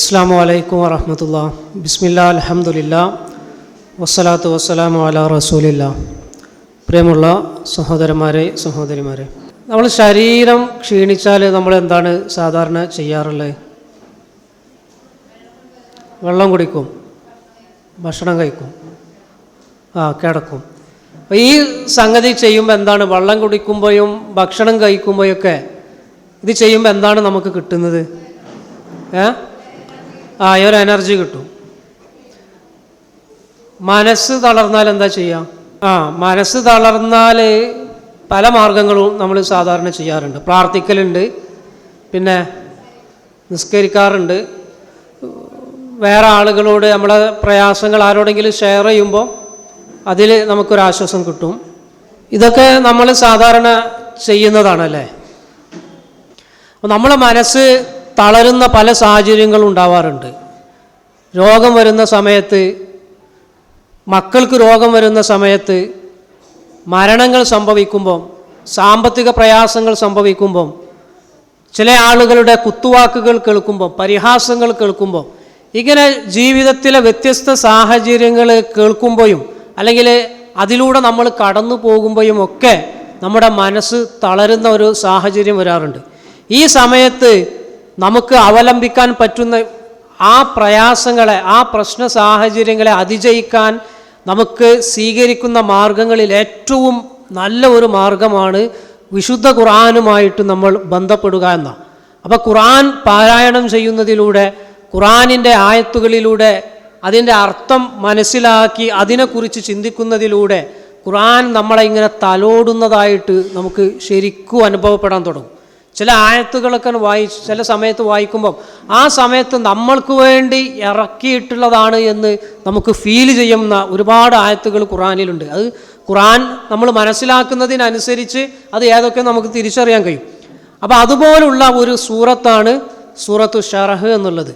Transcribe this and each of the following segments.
അസ്സാം വലൈക്കും വറഹമത്തുള്ള. ബിസ്മില്ല അലഹമുല്ല വസ്സലാത്തു വസ്സലാമു അല റസൂലില്ല. പ്രിയമുള്ള സഹോദരന്മാരെ സഹോദരിമാരെ. നമ്മൾ ശരീരം ക്ഷീണിച്ചാൽ നമ്മൾ എന്താണ് സാധാരണ ചെയ്യാറുള്ളത് വെള്ളം കുടിക്കും ഭക്ഷണം കഴിക്കും ആ കിടക്കും. ഈ സംഗതി ചെയ്യുമ്പോൾ എന്താണ്? വെള്ളം കുടിക്കുമ്പോഴും ഭക്ഷണം കഴിക്കുമ്പോഴൊക്കെ ഇത് ചെയ്യുമ്പോൾ എന്താണ് നമുക്ക് കിട്ടുന്നത്? ഏ? ആ ഈ ഒരു എനർജി കിട്ടും. മനസ്സ് തളർന്നാൽ എന്താ ചെയ്യാം? ആ മനസ്സ് തളർന്നാൽ പല മാർഗങ്ങളും നമ്മൾ സാധാരണ ചെയ്യാറുണ്ട്. പ്രാർത്ഥിക്കലുണ്ട് പിന്നെ നിസ്കരിക്കാറുണ്ട്. വേറെ ആളുകളോട് നമ്മളെ പ്രയാസങ്ങൾ ആരോടെങ്കിലും ഷെയർ ചെയ്യുമ്പോൾ അതിൽ നമുക്കൊരാശ്വാസം കിട്ടും. ഇതൊക്കെ നമ്മൾ സാധാരണ ചെയ്യുന്നതാണല്ലേ? അപ്പോൾ നമ്മളെ മനസ്സ് തളരുന്ന പല സാഹചര്യങ്ങളും ഉണ്ടാവാറുണ്ട്. രോഗം വരുന്ന സമയത്ത് മക്കൾക്ക് രോഗം വരുന്ന സമയത്ത് മരണങ്ങൾ സംഭവിക്കുമ്പം സാമ്പത്തിക പ്രയാസങ്ങൾ സംഭവിക്കുമ്പം ചില ആളുകളുടെ കുത്തുവാക്കുകൾ കേൾക്കുമ്പം പരിഹാസങ്ങൾ കേൾക്കുമ്പം ഇങ്ങനെ ജീവിതത്തിലെ വ്യത്യസ്ത സാഹചര്യങ്ങൾ കേൾക്കുമ്പോഴും അല്ലെങ്കിൽ അതിലൂടെ നമ്മൾ കടന്നു പോകുമ്പോഴും ഒക്കെ നമ്മുടെ മനസ്സ് തളരുന്ന ഒരു സാഹചര്യം വരാറുണ്ട്. ഈ സമയത്ത് നമുക്ക് അവലംബിക്കാൻ പറ്റുന്ന ആ പ്രയാസങ്ങളെ ആ പ്രശ്ന സാഹചര്യങ്ങളെ അതിജയിക്കാൻ നമുക്ക് സ്വീകരിക്കുന്ന മാർഗങ്ങളിൽ ഏറ്റവും നല്ല ഒരു മാർഗമാണ് വിശുദ്ധ ഖുറാനുമായിട്ട് നമ്മൾ ബന്ധപ്പെടുക എന്ന. അപ്പോൾ ഖുറാൻ പാരായണം ചെയ്യുന്നതിലൂടെ ഖുറാനിന്റെ ആയത്തുകളിലൂടെ അതിന്റെ അർത്ഥം മനസ്സിലാക്കി അതിനെക്കുറിച്ച് ചിന്തിക്കുന്നതിലൂടെ ഖുറാൻ നമ്മളെ ഇങ്ങനെ തലോടുന്നതായിട്ട് നമുക്ക് ശരിക്കും അനുഭവപ്പെടാൻ തുടങ്ങും. ചില ആയത്തുകളൊക്കെ വായി ചില സമയത്ത് വായിക്കുമ്പം ആ സമയത്ത് നമ്മൾക്ക് വേണ്ടി ഇറക്കിയിട്ടുള്ളതാണ് എന്ന് നമുക്ക് ഫീൽ ചെയ്യുന്ന ഒരുപാട് ആയത്തുകൾ ഖുറാനിലുണ്ട് അത് ഖുറാൻ നമ്മൾ മനസ്സിലാക്കുന്നതിനനുസരിച്ച് അത് ഏതൊക്കെ നമുക്ക് തിരിച്ചറിയാൻ കഴിയും. അപ്പോൾ അതുപോലുള്ള ഒരു സൂറത്താണ് സൂറത്തു ഷറഹ് എന്നുള്ളത്.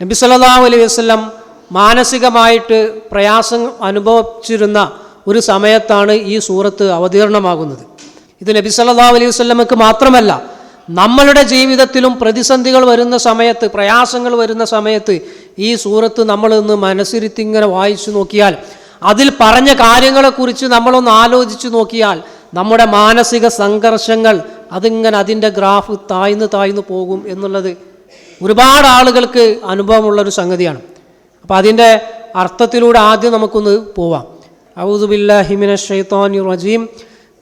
നബി സല്ലല്ലാഹു അലൈഹി വസ്ലം മാനസികമായിട്ട് പ്രയാസം അനുഭവിച്ചിരുന്ന ഒരു സമയത്താണ് ഈ സൂറത്ത് അവതീർണമാകുന്നത്. ഇത് നബി സല്ലല്ലാഹു അലൈഹി വസല്ലമക്ക് മാത്രമല്ല നമ്മളുടെ ജീവിതത്തിലും പ്രതിസന്ധികൾ വരുന്ന സമയത്ത് പ്രയാസങ്ങൾ വരുന്ന സമയത്ത് ഈ സൂറത്ത് നമ്മളൊന്ന് മനസ്സിരുത്തി ഇങ്ങനെ വായിച്ചു നോക്കിയാൽ അതിൽ പറഞ്ഞ കാര്യങ്ങളെക്കുറിച്ച് നമ്മളൊന്ന് ആലോചിച്ചു നോക്കിയാൽ നമ്മുടെ മാനസിക സംഘർഷങ്ങൾ അതിങ്ങനെ അതിന്റെ ഗ്രാഫ് താഴ്ന്നു താഴ്ന്നു പോകും എന്നുള്ളത് ഒരുപാട് ആളുകൾക്ക് അനുഭവമുള്ളൊരു സംഗതിയാണ്. അപ്പോൾ അതിന്റെ അർത്ഥത്തിലൂടെ ആദ്യം നമുക്കൊന്ന് പോവാം. ഔദുബില്ലാഹിമിന ഷെയ്ത്തോൻ റജീം.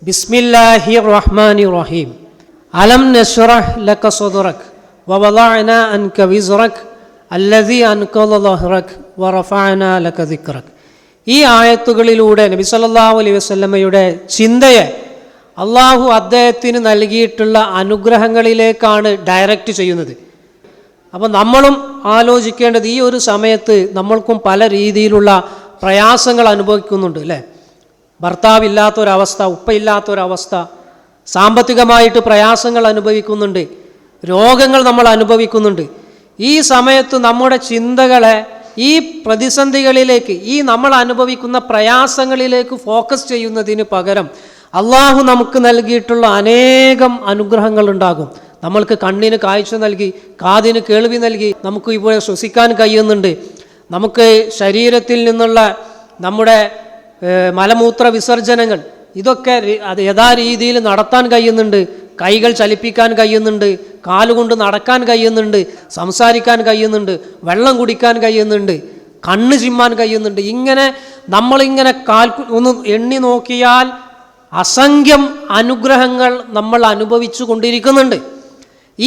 ബിസ്മില്ലാഹി റഹ്മാനി റഹീം അലം നഷ്റഹ് ലക സദ്റക് വവദഅന അൻക വിസ്റക് അല്ലദി അൻഖള ളഹ്റക് വറഫഅന ലക ദിക്റക്. ഈ ആയത്തുകളിലൂടെ നബി സല്ലല്ലാഹു അലൈഹി വസല്ലമയുടെ ചിന്തയെ അള്ളാഹു അദ്ദേഹത്തിന് നൽകിയിട്ടുള്ള അനുഗ്രഹങ്ങളിലേക്കാണ് ഡയറക്റ്റ് ചെയ്യുന്നത്. അപ്പോൾ നമ്മളും ആലോചിക്കേണ്ടത് ഈ ഒരു സമയത്ത് നമ്മൾക്കും പല രീതിയിലുള്ള പ്രയാസങ്ങൾ അനുഭവിക്കുന്നുണ്ട് അല്ലേ? ഭർത്താവില്ലാത്തൊരവസ്ഥ ഉപ്പയില്ലാത്തൊരവസ്ഥ സാമ്പത്തികമായിട്ട് പ്രയാസങ്ങൾ അനുഭവിക്കുന്നുണ്ട് രോഗങ്ങൾ നമ്മൾ അനുഭവിക്കുന്നുണ്ട്. ഈ സമയത്ത് നമ്മുടെ ചിന്തകളെ ഈ പ്രതിസന്ധികളിലേക്ക് ഈ നമ്മൾ അനുഭവിക്കുന്ന പ്രയാസങ്ങളിലേക്ക് ഫോക്കസ് ചെയ്യുന്നതിന് പകരം അള്ളാഹു നമുക്ക് നൽകിയിട്ടുള്ള അനേകം അനുഗ്രഹങ്ങൾ ഉണ്ടാകും. നമ്മൾക്ക് കണ്ണിന് കാഴ്ച നൽകി കാതിന് കേൾവി നൽകി നമുക്ക് ഇപ്പോൾ ശ്വസിക്കാൻ കഴിയുന്നുണ്ട്. നമുക്ക് ശരീരത്തിൽ നിന്നുള്ള നമ്മുടെ മലമൂത്ര വിസർജനങ്ങൾ. ഇതൊക്കെ അത് യഥാരീതിയിൽ നടത്താൻ കഴിയുന്നുണ്ട്. കൈകൾ ചലിപ്പിക്കാൻ കഴിയുന്നുണ്ട്. കാലുകൊണ്ട് നടക്കാൻ കഴിയുന്നുണ്ട്. സംസാരിക്കാൻ കഴിയുന്നുണ്ട്. വെള്ളം കുടിക്കാൻ കഴിയുന്നുണ്ട്. കണ്ണ് ചിമ്മാൻ കഴിയുന്നുണ്ട്. ഇങ്ങനെ നമ്മളിങ്ങനെ കാൽ ഒന്ന് എണ്ണി നോക്കിയാൽ അസംഖ്യം അനുഗ്രഹങ്ങൾ നമ്മൾ അനുഭവിച്ചു കൊണ്ടിരിക്കുന്നുണ്ട്.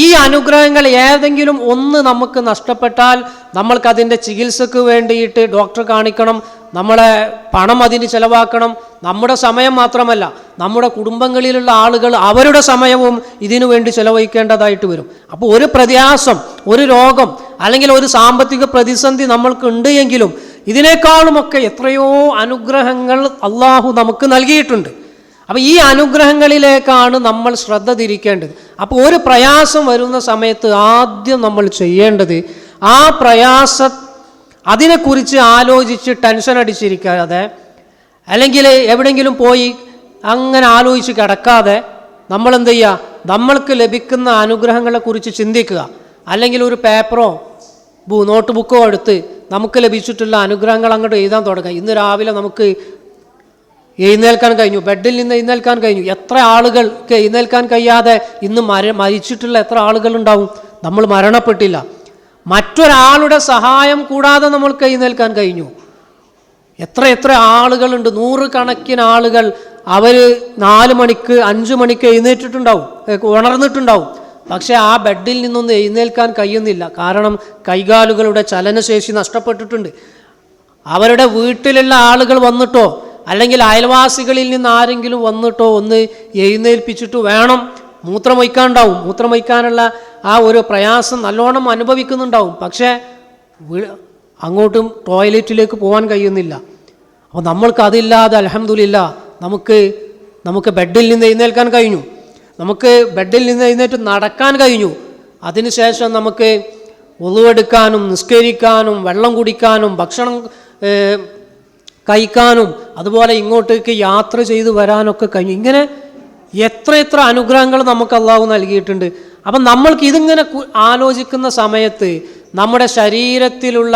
ഈ അനുഗ്രഹങ്ങൾ ഏതെങ്കിലും ഒന്ന് നമുക്ക് നഷ്ടപ്പെട്ടാൽ നമ്മൾക്കതിന്റെ ചികിത്സക്ക് വേണ്ടിയിട്ട് ഡോക്ടർ കാണിക്കണം നമ്മളെ പണം അതിന് ചിലവാക്കണം. നമ്മുടെ സമയം മാത്രമല്ല നമ്മുടെ കുടുംബങ്ങളിലുള്ള ആളുകൾ അവരുടെ സമയവും ഇതിനു വേണ്ടി ചിലവഴിക്കേണ്ടതായിട്ട് വരും. അപ്പോൾ ഒരു പ്രയാസം ഒരു രോഗം അല്ലെങ്കിൽ ഒരു സാമ്പത്തിക പ്രതിസന്ധി നമ്മൾക്ക് ഉണ്ട് എങ്കിലും ഇതിനേക്കാളുമൊക്കെ എത്രയോ അനുഗ്രഹങ്ങൾ അള്ളാഹു നമുക്ക് നൽകിയിട്ടുണ്ട്. അപ്പോൾ ഈ അനുഗ്രഹങ്ങളിലേക്കാണ് നമ്മൾ ശ്രദ്ധ തിരിക്കേണ്ടത്. അപ്പോൾ ഒരു പ്രയാസം വരുന്ന സമയത്ത് ആദ്യം നമ്മൾ ചെയ്യേണ്ടത് ആ പ്രയാസ അതിനെക്കുറിച്ച് ആലോചിച്ച് ടെൻഷൻ അടിച്ചിരിക്കാതെ അല്ലെങ്കിൽ എവിടെയെങ്കിലും പോയി അങ്ങനെ ആലോചിച്ച് കിടക്കാതെ നമ്മൾ എന്ത് ചെയ്യുക? നമ്മൾക്ക് ലഭിക്കുന്ന അനുഗ്രഹങ്ങളെക്കുറിച്ച് ചിന്തിക്കുക. അല്ലെങ്കിൽ ഒരു പേപ്പറോ നോട്ട് ബുക്കോ എടുത്ത് നമുക്ക് ലഭിച്ചിട്ടുള്ള അനുഗ്രഹങ്ങൾ അങ്ങോട്ട് എഴുതാൻ തുടങ്ങുക. ഇന്ന് രാവിലെ നമുക്ക് എഴുന്നേൽക്കാൻ കഴിഞ്ഞു. ബെഡിൽ നിന്ന് എഴുന്നേൽക്കാൻ കഴിഞ്ഞു. എത്ര ആളുകൾക്ക് എഴുന്നേൽക്കാൻ കഴിയാതെ ഇന്ന് മര മരിച്ചിട്ടുള്ള എത്ര ആളുകൾ ഉണ്ടാവും നമ്മൾ മരണപ്പെട്ടില്ല. മറ്റൊരാളുടെ സഹായം കൂടാതെ നമ്മൾക്ക് എഴുന്നേൽക്കാൻ കഴിഞ്ഞു. എത്ര എത്ര ആളുകളുണ്ട്? നൂറുകണക്കിന് ആളുകൾ അവർ നാല് മണിക്ക് അഞ്ച് മണിക്ക് എഴുന്നേറ്റിട്ടുണ്ടാവും. ഉണർന്നിട്ടുണ്ടാവും. പക്ഷേ ആ ബെഡിൽ നിന്നൊന്നും എഴുന്നേൽക്കാൻ കഴിയുന്നില്ല. കാരണം കൈകാലുകളുടെ ചലനശേഷി നഷ്ടപ്പെട്ടിട്ടുണ്ട്. അവരുടെ വീട്ടിലുള്ള ആളുകൾ വന്നിട്ടോ അല്ലെങ്കിൽ അയൽവാസികളിൽ നിന്ന് ആരെങ്കിലും വന്നിട്ടോ ഒന്ന് എഴുന്നേൽപ്പിച്ചിട്ട് വേണം. മൂത്രമൊയ്ക്കാണ്ടാവും മൂത്രമൊയ്ക്കാനുള്ള ആ ഒരു പ്രയാസം നല്ലോണം അനുഭവിക്കുന്നുണ്ടാവും. പക്ഷേ അങ്ങോട്ടും ടോയ്ലറ്റിലേക്ക് പോകാൻ കഴിയുന്നില്ല. അപ്പോൾ നമ്മൾക്ക് അതില്ലാതെ അലഹമില്ല നമുക്ക് നമുക്ക് ബെഡിൽ നിന്ന് എഴുന്നേൽക്കാൻ കഴിഞ്ഞു. നമുക്ക് ബെഡിൽ നിന്ന് എഴുന്നേറ്റ് നടക്കാൻ കഴിഞ്ഞു. അതിനുശേഷം നമുക്ക് ഒതുവെടുക്കാനും നിസ്കരിക്കാനും വെള്ളം കുടിക്കാനും ഭക്ഷണം കഴിക്കാനും അതുപോലെ ഇങ്ങോട്ടേക്ക് യാത്ര ചെയ്തു വരാനൊക്കെ കഴിഞ്ഞു. ഇങ്ങനെ എത്ര എത്ര അനുഗ്രഹങ്ങൾ നമുക്ക് അള്ളാഹു നൽകിയിട്ടുണ്ട്. അപ്പം നമ്മൾക്ക് ഇതിങ്ങനെ ആലോചിക്കുന്ന സമയത്ത് നമ്മുടെ ശരീരത്തിലുള്ള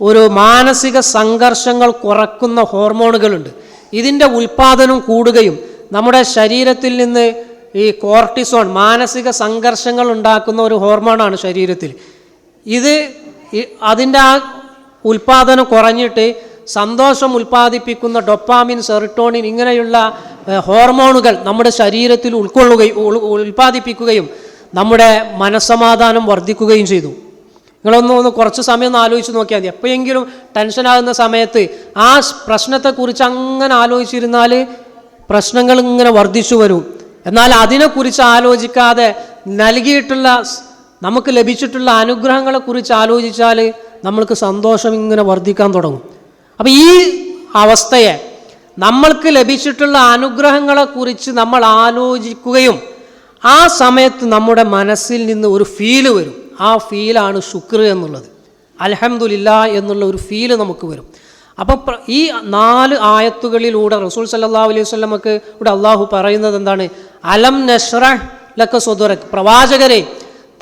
ഒരു മാനസിക സംഘർഷങ്ങൾ കുറക്കുന്ന ഹോർമോണുകളുണ്ട്. ഇതിന്റെ ഉൽപ്പാദനം കൂടുകയും നമ്മുടെ ശരീരത്തിൽ നിന്ന് ഈ കോർട്ടിസോൺ മാനസിക സംഘർഷങ്ങൾ ഉണ്ടാക്കുന്ന ഒരു ഹോർമോണാണ് ശരീരത്തിൽ. ഇത് അതിന്റെ ആ ഉൽപ്പാദനം കുറഞ്ഞിട്ട് സന്തോഷം ഉൽപ്പാദിപ്പിക്കുന്ന ഡൊപ്പാമിൻ സെറിട്ടോണിൻ ഇങ്ങനെയുള്ള ഹോർമോണുകൾ നമ്മുടെ ശരീരത്തിൽ ഉൾക്കൊള്ളുകയും ഉൾ- ഉൽപ്പാദിപ്പിക്കുകയും നമ്മുടെ മനസ്സമാധാനം വർദ്ധിക്കുകയും ചെയ്തു. നിങ്ങളൊന്ന് ഒന്ന് കുറച്ച് സമയം ഒന്ന് ആലോചിച്ച് നോക്കിയാൽ മതി. എപ്പോഴെങ്കിലും ടെൻഷനാകുന്ന സമയത്ത് ആ പ്രശ്നത്തെക്കുറിച്ച് അങ്ങനെ ആലോചിച്ചിരുന്നാൽ പ്രശ്നങ്ങൾ ഇങ്ങനെ വർദ്ധിച്ചു വരും. എന്നാൽ അതിനെക്കുറിച്ച് ആലോചിക്കാതെ നൽകിയിട്ടുള്ള നമുക്ക് ലഭിച്ചിട്ടുള്ള അനുഗ്രഹങ്ങളെക്കുറിച്ച് ആലോചിച്ചാൽ നമ്മൾക്ക് സന്തോഷം ഇങ്ങനെ വർദ്ധിക്കാൻ തുടങ്ങും. അപ്പം ഈ അവസ്ഥയെ നമ്മൾക്ക് ലഭിച്ചിട്ടുള്ള അനുഗ്രഹങ്ങളെക്കുറിച്ച് നമ്മൾ ആലോചിക്കുകയും ആ സമയത്ത് നമ്മുടെ മനസ്സിൽ നിന്ന് ഒരു ഫീൽ വരും. ആ ഫീലാണ് ശുക്ർ എന്നുള്ളത്. അലഹമുല്ല എന്നുള്ള ഒരു ഫീൽ നമുക്ക് വരും. അപ്പം ഈ നാല് ആയത്തുകളിലൂടെ റസൂൽ സല്ലാ അലൈഹി വസ്ലമക്ക് ഇവിടെ അള്ളാഹു പറയുന്നത് എന്താണ്? അലം നഷ്റ ലക്ക സ്വദുറക്. പ്രവാചകരെ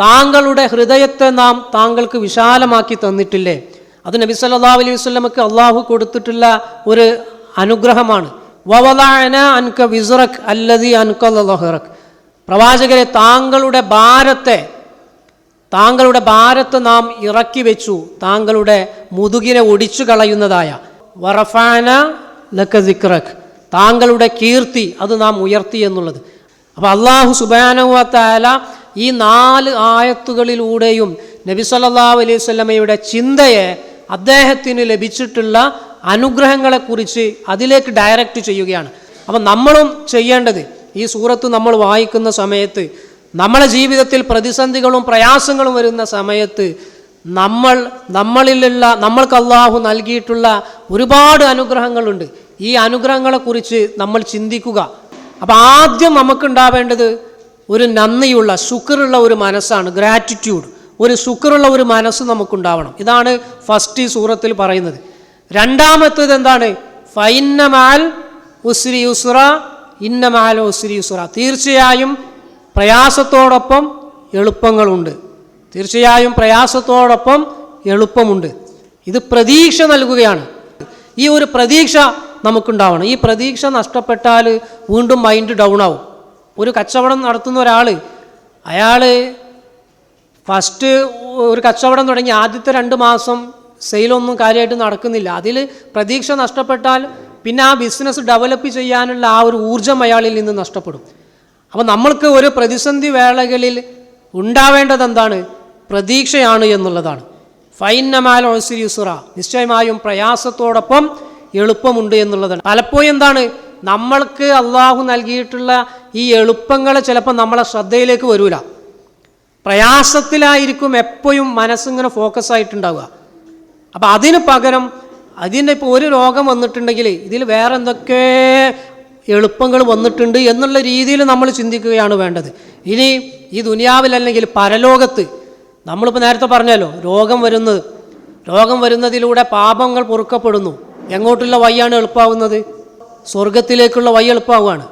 താങ്കളുടെ ഹൃദയത്തെ നാം താങ്കൾക്ക് വിശാലമാക്കി തന്നിട്ടില്ലേ? അത് നബി സല്ലാ അലൈഹി വസ്ലമക്ക് അള്ളാഹു കൊടുത്തിട്ടുള്ള ഒരു അനുഗ്രഹമാണ്. പ്രവാചകരെ താങ്കളുടെ ഭാരത്തെ താങ്കളുടെ ഭാരത്ത് നാം ഇറക്കി വെച്ചു. താങ്കളുടെ മുതുകിനെ ഒടിച്ചു കളയുന്നതായ. വറഫാന ലക്ക താങ്കളുടെ കീർത്തി അത് നാം ഉയർത്തി എന്നുള്ളത്. അപ്പോൾ അള്ളാഹു സുബാനുവത്താല ഈ നാല് ആയത്തുകളിലൂടെയും നബി സല്ലല്ലാഹു അലൈഹി സ്വലമയുടെ ചിന്തയെ അദ്ദേഹത്തിന് ലഭിച്ചിട്ടുള്ള അനുഗ്രഹങ്ങളെക്കുറിച്ച് അതിലേക്ക് ഡയറക്റ്റ് ചെയ്യുകയാണ്. അപ്പം നമ്മളും ചെയ്യേണ്ടത് ഈ സൂറത്ത് നമ്മൾ വായിക്കുന്ന സമയത്ത് നമ്മളെ ജീവിതത്തിൽ പ്രതിസന്ധികളും പ്രയാസങ്ങളും വരുന്ന സമയത്ത് നമ്മൾ നമ്മളിലുള്ള നമ്മൾക്ക് അള്ളാഹു നൽകിയിട്ടുള്ള ഒരുപാട് അനുഗ്രഹങ്ങളുണ്ട്. ഈ അനുഗ്രഹങ്ങളെക്കുറിച്ച് നമ്മൾ ചിന്തിക്കുക. അപ്പം ആദ്യം നമുക്കുണ്ടാവേണ്ടത് ഒരു നന്ദിയുള്ള ശുക്റുള്ള ഒരു മനസ്സാണ് ഗ്രാറ്റിറ്റ്യൂഡ് ഒരു ശുക്രുള്ള ഒരു മനസ്സ് നമുക്കുണ്ടാവണം. ഇതാണ് ഫസ്റ്റ് സൂറത്തിൽ പറയുന്നത്. രണ്ടാമത്തേത് എന്താണ്? ഫൈന്നമാൽ ഉസ്രി യുസ്ര ഇന്നമാൽ ഉസ്രി ഉസ്ര തീർച്ചയായും പ്രയാസത്തോടൊപ്പം എളുപ്പങ്ങളുണ്ട്. തീർച്ചയായും പ്രയാസത്തോടൊപ്പം എളുപ്പമുണ്ട്. ഇത് പ്രതീക്ഷ നൽകുകയാണ്. ഈ ഒരു പ്രതീക്ഷ നമുക്കുണ്ടാവണം. ഈ പ്രതീക്ഷ നഷ്ടപ്പെട്ടാൽ വീണ്ടും മൈൻഡ് ഡൗൺ ആവും. ഒരു കച്ചവടം നടത്തുന്ന ഒരാൾ അയാൾ ഫസ്റ്റ് ഒരു കച്ചവടം തുടങ്ങി. ആദ്യത്തെ രണ്ട് മാസം സെയിലൊന്നും കാര്യമായിട്ട് നടക്കുന്നില്ല. അതിൽ പ്രതീക്ഷ നഷ്ടപ്പെട്ടാൽ പിന്നെ ആ ബിസിനസ് ഡെവലപ്പ് ചെയ്യാനുള്ള ആ ഒരു ഊർജം അയാളിൽ നിന്ന് നഷ്ടപ്പെടും. അപ്പോൾ നമ്മൾക്ക് ഒരു പ്രതിസന്ധി വേളകളിൽ ഉണ്ടാവേണ്ടത് എന്താണ്? പ്രതീക്ഷയാണ് എന്നുള്ളതാണ്. ഫൈനമാൽ ഒസിരിസുറ നിശ്ചയമായും പ്രയാസത്തോടൊപ്പം എളുപ്പമുണ്ട് എന്നുള്ളതാണ്. പലപ്പോഴും എന്താണ്? നമ്മൾക്ക് അള്ളാഹു നൽകിയിട്ടുള്ള ഈ എളുപ്പങ്ങൾ ചിലപ്പോൾ നമ്മളെ ശ്രദ്ധയിലേക്ക് വരൂല. പ്രയാസത്തിലായിരിക്കും എപ്പോഴും മനസ്സിങ്ങനെ ഫോക്കസ് ആയിട്ടുണ്ടാവുക. അപ്പം അതിന് പകരം അതിന്റെ ഇപ്പോൾ ഒരു രോഗം വന്നിട്ടുണ്ടെങ്കിൽ ഇതിൽ വേറെ എന്തൊക്കെ എളുപ്പങ്ങൾ വന്നിട്ടുണ്ട് എന്നുള്ള രീതിയിൽ നമ്മൾ ചിന്തിക്കുകയാണ് വേണ്ടത്. ഇനി ഈ ദുനിയാവിൽ അല്ലെങ്കിൽ പരലോകത്ത് നമ്മളിപ്പോൾ നേരത്തെ പറഞ്ഞല്ലോ രോഗം വരുന്നത്. രോഗം വരുന്നതിലൂടെ പാപങ്ങൾ പൊറുക്കപ്പെടുന്നു. എങ്ങോട്ടുള്ള വഴിയാണ് എളുപ്പമാവുന്നത് സ്വർഗത്തിലേക്കുള്ള വഴി എളുപ്പമാവുകയാണ്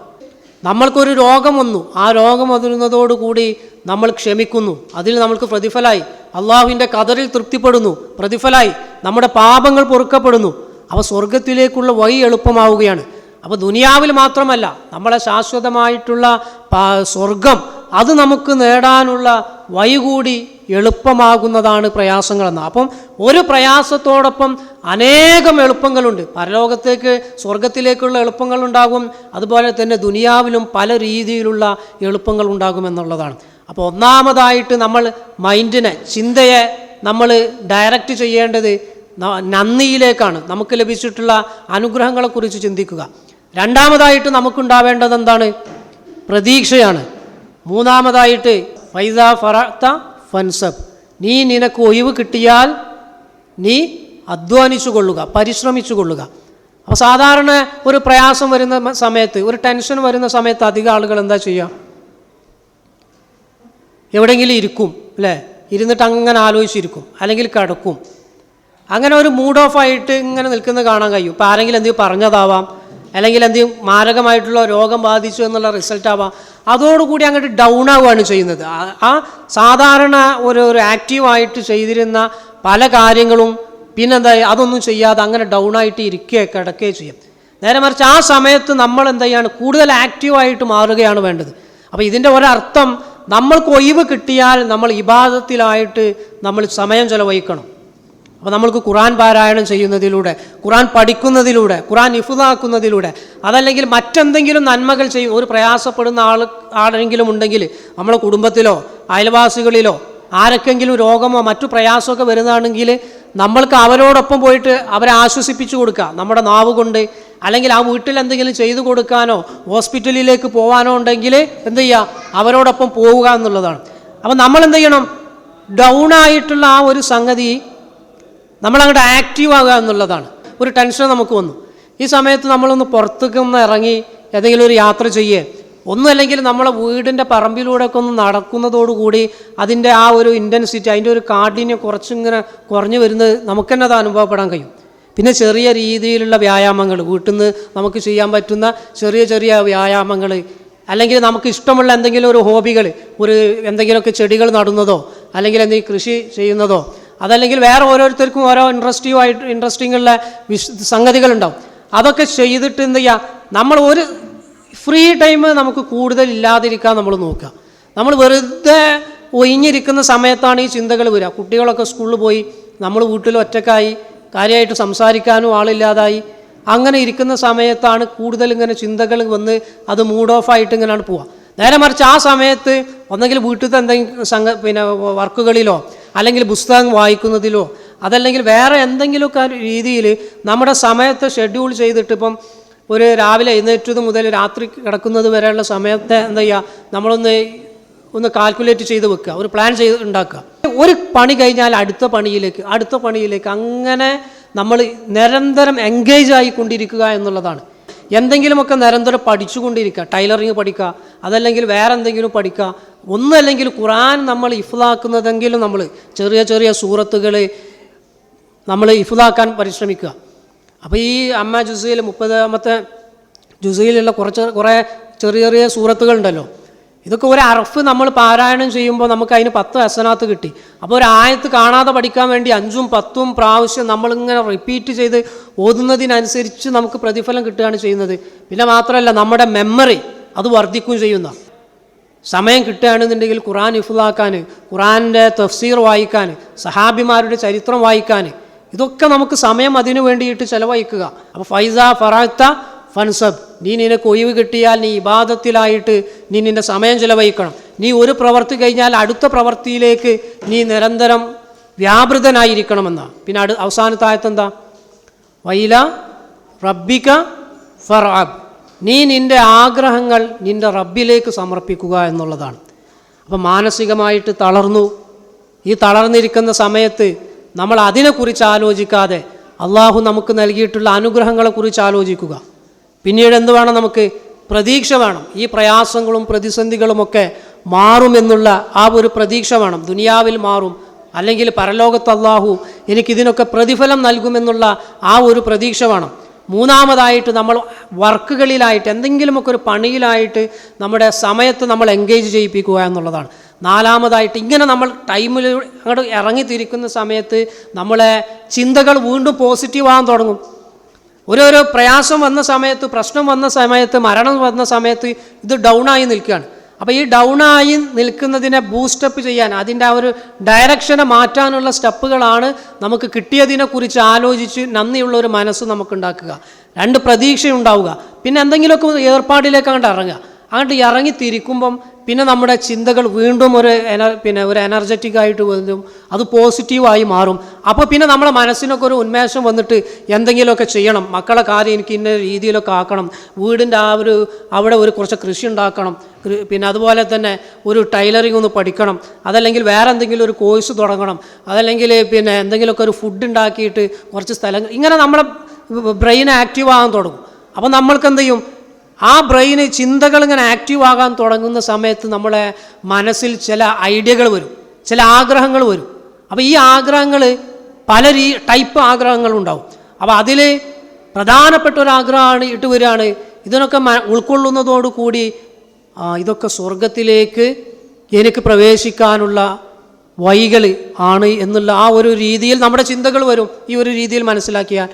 നമ്മൾക്കൊരു രോഗം വന്നു. ആ രോഗം വരുന്നതോടുകൂടി നമ്മൾ ക്ഷമിക്കുന്നു. അതിൽ നമ്മൾക്ക് പ്രതിഫലായി. അള്ളാഹുവിന്റെ കതറിൽ തൃപ്തിപ്പെടുന്നു. പ്രതിഫലായി. നമ്മുടെ പാപങ്ങൾ പൊറുക്കപ്പെടുന്നു. അവ സ്വർഗത്തിലേക്കുള്ള വഴി എളുപ്പമാവുകയാണ്. അപ്പോൾ ദുനിയാവിൽ മാത്രമല്ല നമ്മളെ ശാശ്വതമായിട്ടുള്ള സ്വർഗം അത് നമുക്ക് നേടാനുള്ള വൈകൂടി കൂടി എളുപ്പമാകുന്നതാണ് പ്രയാസങ്ങളെന്ന്. അപ്പം ഒരു പ്രയാസത്തോടൊപ്പം അനേകം എളുപ്പങ്ങളുണ്ട്. പരലോകത്തേക്ക് സ്വർഗത്തിലേക്കുള്ള എളുപ്പങ്ങളുണ്ടാകും. അതുപോലെ തന്നെ ദുനിയാവിലും പല രീതിയിലുള്ള എളുപ്പങ്ങൾ ഉണ്ടാകുമെന്നുള്ളതാണ് അപ്പോൾ ഒന്നാമതായിട്ട് നമ്മൾ മൈൻഡിനെ ചിന്തയെ നമ്മൾ ഡയറക്റ്റ് ചെയ്യേണ്ടത് നന്ദിയിലേക്കാണ്. നമുക്ക് ലഭിച്ചിട്ടുള്ള അനുഗ്രഹങ്ങളെക്കുറിച്ച് ചിന്തിക്കുക. രണ്ടാമതായിട്ട് നമുക്കുണ്ടാവേണ്ടത് എന്താണ്? പ്രതീക്ഷയാണ്. മൂന്നാമതായിട്ട് ഫൈസ ഫറത്ത ഫൻസബ്. നീ നിനക്ക് ഒഴിവ് കിട്ടിയാൽ നീ അധ്വാനിച്ചു കൊള്ളുക പരിശ്രമിച്ചു കൊള്ളുക അപ്പോൾ സാധാരണ ഒരു പ്രയാസം വരുന്ന സമയത്ത് ഒരു ടെൻഷൻ വരുന്ന സമയത്ത് അധികം ആളുകൾ എന്താ ചെയ്യുക എവിടെയെങ്കിലും ഇരിക്കും അല്ലേ? ഇരുന്നിട്ട് അങ്ങനെ ആലോചിച്ചിരിക്കും അല്ലെങ്കിൽ കിടക്കും. അങ്ങനെ ഒരു മൂഡ് ഓഫ് ആയിട്ട് ഇങ്ങനെ നിൽക്കുന്നത് കാണാൻ കഴിയും. ഇപ്പോൾ ആരെങ്കിലും എന്തെങ്കിലും പറഞ്ഞതാവാം അല്ലെങ്കിൽ എന്തെങ്കിലും മാരകമായിട്ടുള്ള രോഗം ബാധിച്ചു എന്നുള്ള റിസൾട്ട് ആവാം. അതോടുകൂടി അങ്ങോട്ട് ഡൗൺ ആവുകയാണ് ചെയ്യുന്നത്. ആ- സാധാരണ ഒരു ഒരു ആക്റ്റീവായിട്ട് ചെയ്തിരുന്ന പല കാര്യങ്ങളും പിന്നെന്താ അതൊന്നും ചെയ്യാതെ അങ്ങനെ ഡൗൺ ആയിട്ട് ഇരിക്കുക കിടക്കുകയോ ചെയ്യും. നേരെ മറിച്ച് ആ സമയത്ത് നമ്മൾ എന്ത് കൂടുതൽ ആക്റ്റീവായിട്ട് മാറുകയാണ് വേണ്ടത്. അപ്പോൾ ഇതിന്റെ ഒരർത്ഥം നമ്മൾക്ക് ഒഴിവ് കിട്ടിയാൽ നമ്മൾ ഇബാദത്തിലായിട്ട് നമ്മൾ സമയം ചെലവഴിക്കണം. അപ്പോൾ നമ്മൾക്ക് ഖുറാൻ പാരായണം ചെയ്യുന്നതിലൂടെ ഖുറാൻ പഠിക്കുന്നതിലൂടെ ഖുറാൻ ഇഫുതാക്കുന്നതിലൂടെ അതല്ലെങ്കിൽ മറ്റെന്തെങ്കിലും നന്മകൾ ചെയ്യും ഒരു പ്രയാസപ്പെടുന്ന ആൾ ആരെങ്കിലും ഉണ്ടെങ്കിൽ നമ്മളെ കുടുംബത്തിലോ അയൽവാസികളിലോ ആരൊക്കെങ്കിലും രോഗമോ മറ്റു പ്രയാസമൊക്കെ വരുന്നതാണെങ്കിൽ നമ്മൾക്ക് അവരോടൊപ്പം പോയിട്ട് അവരെ ആശ്വസിപ്പിച്ചു കൊടുക്കുക. നമ്മുടെ നാവ് കൊണ്ട് അല്ലെങ്കിൽ ആ വീട്ടിൽ എന്തെങ്കിലും ചെയ്തു കൊടുക്കാനോ ഹോസ്പിറ്റലിലേക്ക് പോകാനോ ഉണ്ടെങ്കിൽ എന്ത് ചെയ്യുക? അവരോടൊപ്പം പോവുക എന്നുള്ളതാണ്. അപ്പം നമ്മൾ എന്ത് ചെയ്യണം? ഡൗൺ ആയിട്ടുള്ള ആ ഒരു സംഗതി നമ്മളങ്ങോട്ട് ആക്റ്റീവ് ആകുക എന്നുള്ളതാണ്. ഒരു ടെൻഷൻ നമുക്ക് വന്നു. ഈ സമയത്ത് നമ്മളൊന്ന് പുറത്തേക്ക് ഒന്ന് ഇറങ്ങി ഏതെങ്കിലും ഒരു യാത്ര ചെയ്യേ. ഒന്നും അല്ലെങ്കിൽ നമ്മളെ വീടിന്റെ പറമ്പിലൂടെ ഒക്കെ ഒന്ന് നടക്കുന്നതോടുകൂടി അതിന്റെ ആ ഒരു ഇന്റൻസിറ്റി അതിന്റെ ഒരു കാഠിന്യം കുറച്ചിങ്ങനെ കുറഞ്ഞു വരുന്നത് നമുക്ക് തന്നെ അത് അനുഭവപ്പെടാൻ കഴിയും. പിന്നെ ചെറിയ രീതിയിലുള്ള വ്യായാമങ്ങൾ വീട്ടിൽ നിന്ന് നമുക്ക് ചെയ്യാൻ പറ്റുന്ന ചെറിയ ചെറിയ വ്യായാമങ്ങൾ അല്ലെങ്കിൽ നമുക്ക് ഇഷ്ടമുള്ള എന്തെങ്കിലും ഒരു ഹോബികൾ ഒരു എന്തെങ്കിലുമൊക്കെ ചെടികൾ നടുന്നതോ അല്ലെങ്കിൽ എന്തെങ്കിലും കൃഷി ചെയ്യുന്നതോ അതല്ലെങ്കിൽ വേറെ ഓരോരുത്തർക്കും ഓരോ ഇൻട്രസ്റ്റീവ് ആയിട്ട് ഇൻട്രസ്റ്റിംഗ് ഉള്ള വിഷ സംഗതികളുണ്ടാവും. അതൊക്കെ ചെയ്തിട്ട് എന്ത് ചെയ്യുക നമ്മൾ ഒരു ഫ്രീ ടൈം നമുക്ക് കൂടുതൽ ഇല്ലാതിരിക്കാൻ നമ്മൾ നോക്കുക. നമ്മൾ വെറുതെ ഒഴിഞ്ഞിരിക്കുന്ന സമയത്താണ് ഈ ചിന്തകൾ വരിക. കുട്ടികളൊക്കെ സ്കൂളിൽ പോയി നമ്മൾ വീട്ടിൽ ഒറ്റക്കായി കാര്യമായിട്ട് സംസാരിക്കാനും ആളില്ലാതായി അങ്ങനെ ഇരിക്കുന്ന സമയത്താണ് കൂടുതൽ ഇങ്ങനെ ചിന്തകൾ വന്ന് അത് മൂഡ് ഓഫ് ആയിട്ട് ഇങ്ങനെയാണ് പോവുക. നേരെ മറിച്ച് ആ സമയത്ത് ഒന്നെങ്കിൽ വീട്ടിലത്തെ എന്തെങ്കിലും സംഘ പിന്നെ വർക്കുകളിലോ അല്ലെങ്കിൽ പുസ്തകം വായിക്കുന്നതിലോ അതല്ലെങ്കിൽ വേറെ എന്തെങ്കിലുമൊക്കെ രീതിയിൽ നമ്മുടെ സമയത്തെ ഷെഡ്യൂൾ ചെയ്തിട്ട് ഇപ്പം ഒരു രാവിലെ എഴുന്നേറ്റത് മുതൽ രാത്രി കിടക്കുന്നത് വരെയുള്ള സമയത്തെ എന്താ ചെയ്യുക? നമ്മളൊന്ന് ഒന്ന് കാൽക്കുലേറ്റ് ചെയ്ത് വെക്കുക ഒരു പ്ലാൻ ചെയ്ത് ഉണ്ടാക്കുക. ഒരു പണി കഴിഞ്ഞാൽ അടുത്ത പണിയിലേക്ക് അടുത്ത പണിയിലേക്ക് അങ്ങനെ നമ്മൾ നിരന്തരം എൻഗേജ് ആയിക്കൊണ്ടിരിക്കുക എന്നുള്ളതാണ്. എന്തെങ്കിലുമൊക്കെ നിരന്തരം പഠിച്ചുകൊണ്ടിരിക്കുക ടൈലറിങ് പഠിക്കുക അതല്ലെങ്കിൽ വേറെ എന്തെങ്കിലും പഠിക്കുക ഒന്നല്ലെങ്കിൽ ഖുറാൻ നമ്മൾ ഇഫ്ലാക്കുന്നതെങ്കിലും നമ്മൾ ചെറിയ ചെറിയ സൂറത്തുകൾ നമ്മൾ ഇഫ്ലാക്കാൻ പരിശ്രമിക്കുക. അപ്പോൾ ഈ അമ്മ ജുസയിൽ മുപ്പതാമത്തെ ജുസയിലുള്ള കുറച്ച് കുറേ ചെറിയ ചെറിയ സൂറത്തുകളുണ്ടല്ലോ. ഇതൊക്കെ ഒരു അറഫ് നമ്മൾ പാരായണം ചെയ്യുമ്പോൾ നമുക്ക് അതിന് പത്ത് അസനാത്ത് കിട്ടി. അപ്പോൾ ഒരു ആയത്ത് കാണാതെ പഠിക്കാൻ വേണ്ടി അഞ്ചും പത്തും പ്രാവശ്യം നമ്മളിങ്ങനെ റിപ്പീറ്റ് ചെയ്ത് ഓതുന്നതിനനുസരിച്ച് നമുക്ക് പ്രതിഫലം കിട്ടുകയാണ് ചെയ്യുന്നത്. പിന്നെ മാത്രമല്ല നമ്മുടെ മെമ്മറി അത് വർദ്ധിക്കുകയും ചെയ്യുന്ന. സമയം കിട്ടുകയാണെന്നുണ്ടെങ്കിൽ ഖുറാൻ ഇഫുലാക്കാൻ ഖുറാന്റെ തഫ്സീർ വായിക്കാൻ സഹാബിമാരുടെ ചരിത്രം വായിക്കാൻ ഇതൊക്കെ നമുക്ക് സമയം അതിനു വേണ്ടിയിട്ട് ചിലവഴിക്കുക. അപ്പോൾ ഫൈസ ഫറാത്ത ഫൻസബ്. നീ നിനക്ക് ഒഴിവ് കിട്ടിയാൽ നീ ഇബാദത്തിലായിട്ട് നീ നിന്റെ സമയം ചിലവഴിക്കണം. നീ ഒരു പ്രവൃത്തി കഴിഞ്ഞാൽ അടുത്ത പ്രവൃത്തിയിലേക്ക് നീ നിരന്തരം വ്യാപൃതനായിരിക്കണമെന്നാണ് പിന്നെ അടു അവസാനത്തായത്തെന്താ വൈല റബ്ബിക ഫറാബ് നീ നിന്റെ ആഗ്രഹങ്ങൾ നിന്റെ റബ്ബിലേക്ക് സമർപ്പിക്കുക എന്നുള്ളതാണ്. അപ്പം മാനസികമായിട്ട് തളർന്നു. ഈ തളർന്നിരിക്കുന്ന സമയത്ത് നമ്മൾ അതിനെക്കുറിച്ച് ആലോചിക്കാതെ അള്ളാഹു നമുക്ക് നൽകിയിട്ടുള്ള അനുഗ്രഹങ്ങളെക്കുറിച്ച് ആലോചിക്കുക. പിന്നീട് എന്ത് വേണം നമുക്ക്? പ്രതീക്ഷ വേണം. ഈ പ്രയാസങ്ങളും പ്രതിസന്ധികളുമൊക്കെ മാറുമെന്നുള്ള ആ ഒരു പ്രതീക്ഷ വേണം. ദുനിയാവിൽ മാറും. അല്ലെങ്കിൽ പരലോകത്ത് അള്ളാഹു എനിക്കിതിനൊക്കെ പ്രതിഫലം നൽകുമെന്നുള്ള ആ ഒരു പ്രതീക്ഷ വേണം. മൂന്നാമതായിട്ട് നമ്മൾ വർക്കുകളിലായിട്ട് എന്തെങ്കിലുമൊക്കെ ഒരു പണിയിലായിട്ട് നമ്മുടെ സമയത്ത് നമ്മൾ എൻഗേജ് ചെയ്യിപ്പിക്കുക എന്നുള്ളതാണ്. നാലാമതായിട്ട് ഇങ്ങനെ നമ്മൾ ടൈമിൽ അങ്ങോട്ട് ഇറങ്ങിത്തിരിക്കുന്ന സമയത്ത് നമ്മളെ ചിന്തകൾ വീണ്ടും പോസിറ്റീവ് ആകാൻ തുടങ്ങും. ഓരോരോ പ്രയാസം വന്ന സമയത്ത് പ്രശ്നം വന്ന സമയത്ത് മരണം വന്ന സമയത്ത് ഇത് ഡൗണായി നിൽക്കുകയാണ്. അപ്പോൾ ഈ ഡൗൺ ആയി നിൽക്കുന്നതിനെ ബൂസ്റ്റപ്പ് ചെയ്യാൻ അതിന്റെ ആ ഒരു ഡയറക്ഷനെ മാറ്റാനുള്ള സ്റ്റെപ്പുകളാണ് നമുക്ക് കിട്ടിയതിനെക്കുറിച്ച് ആലോചിച്ച് നന്ദിയുള്ള ഒരു മനസ്സ് നമുക്ക് ഉണ്ടാക്കുക രണ്ട് പ്രതീക്ഷയുണ്ടാവുക. പിന്നെ എന്തെങ്കിലുമൊക്കെ ഏർപ്പാടിലേക്ക് അങ്ങോട്ട് ഇറങ്ങുക. അങ്ങോട്ട് ഇറങ്ങി തിരിക്കുമ്പം പിന്നെ നമ്മുടെ ചിന്തകൾ വീണ്ടും ഒരു എന പിന്നെ ഒരു എനർജറ്റിക് ആയിട്ട് വരും അത് പോസിറ്റീവായി മാറും. അപ്പോൾ പിന്നെ നമ്മുടെ മനസ്സിനൊക്കെ ഒരു ഉന്മേഷം വന്നിട്ട് എന്തെങ്കിലുമൊക്കെ ചെയ്യണം. മക്കളെ കാര്യം എനിക്ക് ഇന്ന രീതിയിലൊക്കെ ആക്കണം. വീടിന്റെ ആ ഒരു അവിടെ ഒരു കുറച്ച് കൃഷി ഉണ്ടാക്കണം. പിന്നെ അതുപോലെ തന്നെ ഒരു ടൈലറിംഗ് ഒന്ന് പഠിക്കണം. അതല്ലെങ്കിൽ വേറെ എന്തെങ്കിലും ഒരു കോഴ്സ് തുടങ്ങണം. അതല്ലെങ്കിൽ പിന്നെ എന്തെങ്കിലുമൊക്കെ ഒരു ഫുഡ് ഉണ്ടാക്കിയിട്ട് കുറച്ച് സ്ഥലങ്ങൾ ഇങ്ങനെ നമ്മുടെ ബ്രെയിൻ ആക്റ്റീവ് ആകാൻ തുടങ്ങും. അപ്പോൾ നമ്മൾക്ക് എന്ത് ചെയ്യും? ആ ബ്രെയിന് ചിന്തകൾ ഇങ്ങനെ ആക്റ്റീവ് ആകാൻ തുടങ്ങുന്ന സമയത്ത് നമ്മളെ മനസ്സിൽ ചില ഐഡിയകൾ വരും. ചില ആഗ്രഹങ്ങൾ വരും. അപ്പോൾ ഈ ആഗ്രഹങ്ങൾ പല രീ ടൈപ്പ് ആഗ്രഹങ്ങളുണ്ടാവും അപ്പോൾ അതിൽ പ്രധാനപ്പെട്ട ഒരു ആഗ്രഹമാണ് ഇട്ട് വരികയാണ്. ഇതിനൊക്കെ ഉൾക്കൊള്ളുന്നതോടുകൂടി ഇതൊക്കെ സ്വർഗത്തിലേക്ക് എനിക്ക് പ്രവേശിക്കാനുള്ള വഴികൾ ആണ് എന്നുള്ള ആ ഒരു രീതിയിൽ നമ്മുടെ ചിന്തകൾ വരും. ഈ ഒരു രീതിയിൽ മനസ്സിലാക്കിയാൽ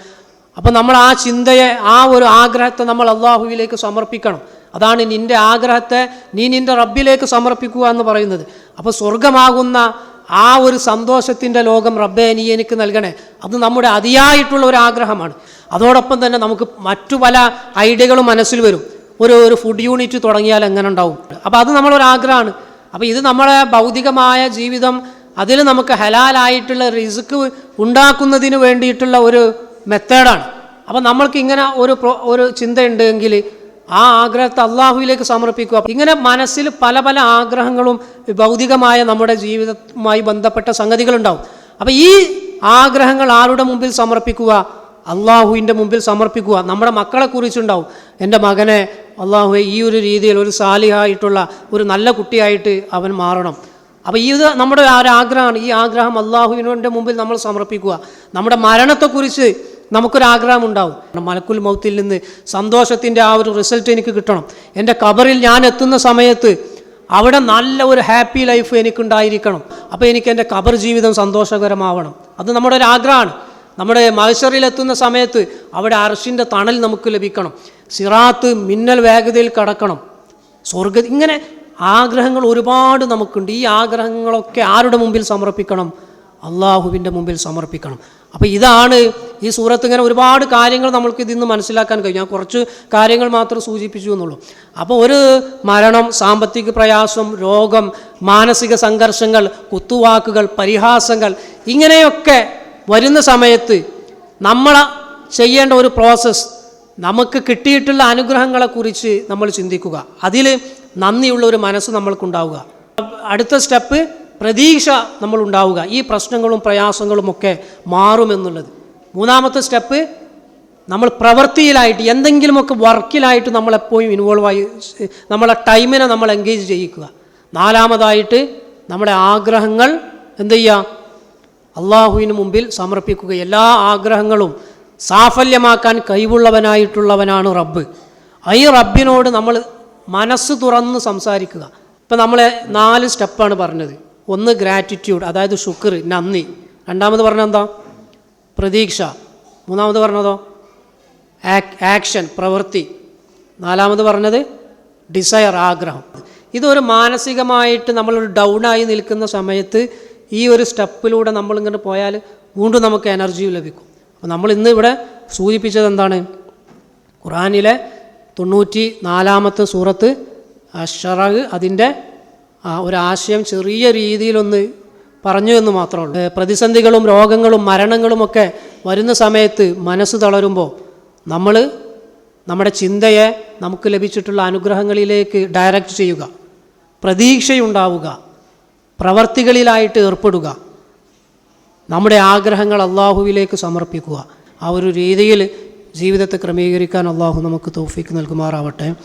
അപ്പോൾ നമ്മൾ ആ ചിന്തയെ ആ ഒരു ആഗ്രഹത്തെ നമ്മൾ അള്ളാഹുവിലേക്ക് സമർപ്പിക്കണം. അതാണ് നിന്റെ ആഗ്രഹത്തെ നീ നിന്റെ റബ്ബിലേക്ക് സമർപ്പിക്കുക എന്ന് പറയുന്നത്. അപ്പോൾ സ്വർഗമാകുന്ന ആ ഒരു സന്തോഷത്തിന്റെ ലോകം റബ്ബെ നീ എനിക്ക് നൽകണേ. അത് നമ്മുടെ അതിയായിട്ടുള്ള ഒരു ആഗ്രഹമാണ്. അതോടൊപ്പം തന്നെ നമുക്ക് മറ്റു പല ഐഡിയകളും മനസ്സിൽ വരും. ഒരു ഒരു ഫുഡ് യൂണിറ്റ് തുടങ്ങിയാൽ എങ്ങനെ ഉണ്ടാവും? അപ്പോൾ അത് നമ്മളൊരു ആഗ്രഹമാണ്. അപ്പോൾ ഇത് നമ്മളെ ഭൗതികമായ ജീവിതം അതിൽ നമുക്ക് ഹലാലായിട്ടുള്ള റിസ്ക് ഉണ്ടാക്കുന്നതിന് വേണ്ടിയിട്ടുള്ള ഒരു മെത്തേഡാണ്. അപ്പം നമ്മൾക്ക് ഇങ്ങനെ ഒരു ഒരു ചിന്തയുണ്ടെങ്കിൽ ആ ആഗ്രഹത്തെ അള്ളാഹുവിലേക്ക് സമർപ്പിക്കുക. ഇങ്ങനെ മനസ്സിൽ പല പല ആഗ്രഹങ്ങളും ഭൗതികമായ നമ്മുടെ ജീവിതവുമായി ബന്ധപ്പെട്ട സംഗതികളുണ്ടാവും. അപ്പം ഈ ആഗ്രഹങ്ങൾ ആരുടെ മുമ്പിൽ സമർപ്പിക്കുക? അള്ളാഹുവിന്റെ മുമ്പിൽ സമർപ്പിക്കുക. നമ്മുടെ മക്കളെ കുറിച്ചുണ്ടാവും. എന്റെ മകനെ അള്ളാഹു ഈ ഒരു രീതിയിൽ ഒരു സാലിഹായിട്ടുള്ള ഒരു നല്ല കുട്ടിയായിട്ട് അവൻ മാറണം. അപ്പോൾ ഇത് നമ്മുടെ ആ ഒരു ആഗ്രഹമാണ്. ഈ ആഗ്രഹം അള്ളാഹുവിന്റെ മുമ്പിൽ നമ്മൾ സമർപ്പിക്കുക. നമ്മുടെ മരണത്തെക്കുറിച്ച് നമുക്കൊരാഗ്രഹം ഉണ്ടാവും മലക്കുൽ മൗത്തിൽ നിന്ന് സന്തോഷത്തിന്റെ ആ ഒരു റിസൾട്ട് എനിക്ക് കിട്ടണം. എന്റെ കബറിൽ ഞാൻ എത്തുന്ന സമയത്ത് അവിടെ നല്ല ഒരു ഹാപ്പി ലൈഫ് എനിക്കുണ്ടായിരിക്കണം. അപ്പോൾ എനിക്ക് എന്റെ കബർ ജീവിതം സന്തോഷകരമാവണം. അത് നമ്മുടെ ഒരു ആഗ്രഹമാണ്. നമ്മുടെ മത്സറിലെത്തുന്ന സമയത്ത് അവിടെ അർഷിന്റെ തണൽ നമുക്ക് ലഭിക്കണം. സിറാത്ത് മിന്നൽ വേഗതയിൽ കടക്കണം. സ്വർഗ ഇങ്ങനെ ആഗ്രഹങ്ങൾ ഒരുപാട് നമുക്കുണ്ട്. ഈ ആഗ്രഹങ്ങളൊക്കെ ആരുടെ മുമ്പിൽ സമർപ്പിക്കണം? അള്ളാഹുവിന്റെ മുമ്പിൽ സമർപ്പിക്കണം. അപ്പോൾ ഇതാണ് ഈ സൂറത്ത് ഇങ്ങനെ ഒരുപാട് കാര്യങ്ങൾ നമ്മൾക്ക് ഇതിൽ നിന്ന് മനസ്സിലാക്കാൻ കഴിയും. ഞാൻ കുറച്ച് കാര്യങ്ങൾ മാത്രം സൂചിപ്പിച്ചു എന്നുള്ളൂ. അപ്പോൾ ഒരു മരണം സാമ്പത്തിക പ്രയാസം രോഗം മാനസിക സംഘർഷങ്ങൾ കുത്തുവാക്കുകൾ പരിഹാസങ്ങൾ ഇങ്ങനെയൊക്കെ വരുന്ന സമയത്ത് നമ്മൾ ചെയ്യേണ്ട ഒരു പ്രോസസ്സ് നമുക്ക് കിട്ടിയിട്ടുള്ള അനുഗ്രഹങ്ങളെക്കുറിച്ച് നമ്മൾ ചിന്തിക്കുക. അതിൽ നന്ദിയുള്ള ഒരു മനസ്സ് നമ്മൾക്കുണ്ടാവുക. അടുത്ത സ്റ്റെപ്പ് പ്രതീക്ഷ നമ്മൾ ഉണ്ടാവുക ഈ പ്രശ്നങ്ങളും പ്രയാസങ്ങളും ഒക്കെ മാറുമെന്നുള്ളത്. മൂന്നാമത്തെ സ്റ്റെപ്പ് നമ്മൾ പ്രവൃത്തിയിലായിട്ട് എന്തെങ്കിലുമൊക്കെ വർക്കിലായിട്ട് നമ്മളെപ്പോഴും ഇൻവോൾവ് ആയി നമ്മളെ ടൈമിനെ നമ്മൾ എൻഗേജ് ചെയ്യിക്കുക. നാലാമതായിട്ട് നമ്മുടെ ആഗ്രഹങ്ങൾ എന്ത് ചെയ്യുക? അള്ളാഹുവിന് മുമ്പിൽ സമർപ്പിക്കുക. എല്ലാ ആഗ്രഹങ്ങളും സാഫല്യമാക്കാൻ കഴിവുള്ളവനായിട്ടുള്ളവനാണ് റബ്ബ്. ഈ റബ്ബിനോട് നമ്മൾ മനസ്സ് തുറന്ന് സംസാരിക്കുക. ഇപ്പം നമ്മളെ നാല് സ്റ്റെപ്പാണ് പറഞ്ഞത്. ഒന്ന് ഗ്രാറ്റിറ്റ്യൂഡ് അതായത് ശുക്ർ നന്ദി. രണ്ടാമത് പറഞ്ഞ എന്താ? പ്രതീക്ഷ. മൂന്നാമത് പറഞ്ഞതോ? ആക് ആക്ഷൻ പ്രവൃത്തി. നാലാമത് പറഞ്ഞത് ഡിസയർ ആഗ്രഹം. ഇതൊരു മാനസികമായിട്ട് നമ്മളൊരു ഡൗണായി നിൽക്കുന്ന സമയത്ത് ഈ ഒരു സ്റ്റെപ്പിലൂടെ നമ്മളിങ്ങനെ പോയാൽ വീണ്ടും നമുക്ക് എനർജി ലഭിക്കും. അപ്പോൾ നമ്മൾ ഇന്ന് ഇവിടെ സൂചിപ്പിച്ചത് എന്താണ്? ഖുറാനിലെ തൊണ്ണൂറ്റി നാലാമത്തെ സൂറത്ത് അഷറഗ് അതിന്റെ ആ ഒരു ആശയം ചെറിയ രീതിയിലൊന്ന് പറഞ്ഞു എന്ന് മാത്രമുള്ളൂ പ്രതിസന്ധികളും രോഗങ്ങളും മരണങ്ങളുമൊക്കെ വരുന്ന സമയത്ത് മനസ്സ് തളരുമ്പോൾ നമ്മൾ നമ്മുടെ ചിന്തയെ നമുക്ക് ലഭിച്ചിട്ടുള്ള അനുഗ്രഹങ്ങളിലേക്ക് ഡയറക്റ്റ് ചെയ്യുക. പ്രതീക്ഷയുണ്ടാവുക. പ്രവർത്തികളിലായിട്ട് ഏർപ്പെടുക. നമ്മുടെ ആഗ്രഹങ്ങൾ അള്ളാഹുവിലേക്ക് സമർപ്പിക്കുക. ആ ഒരു രീതിയിൽ ജീവിതത്തെ ക്രമീകരിക്കാൻ അള്ളാഹു നമുക്ക് തോഫിക്ക് നൽകുമാറാവട്ടെ.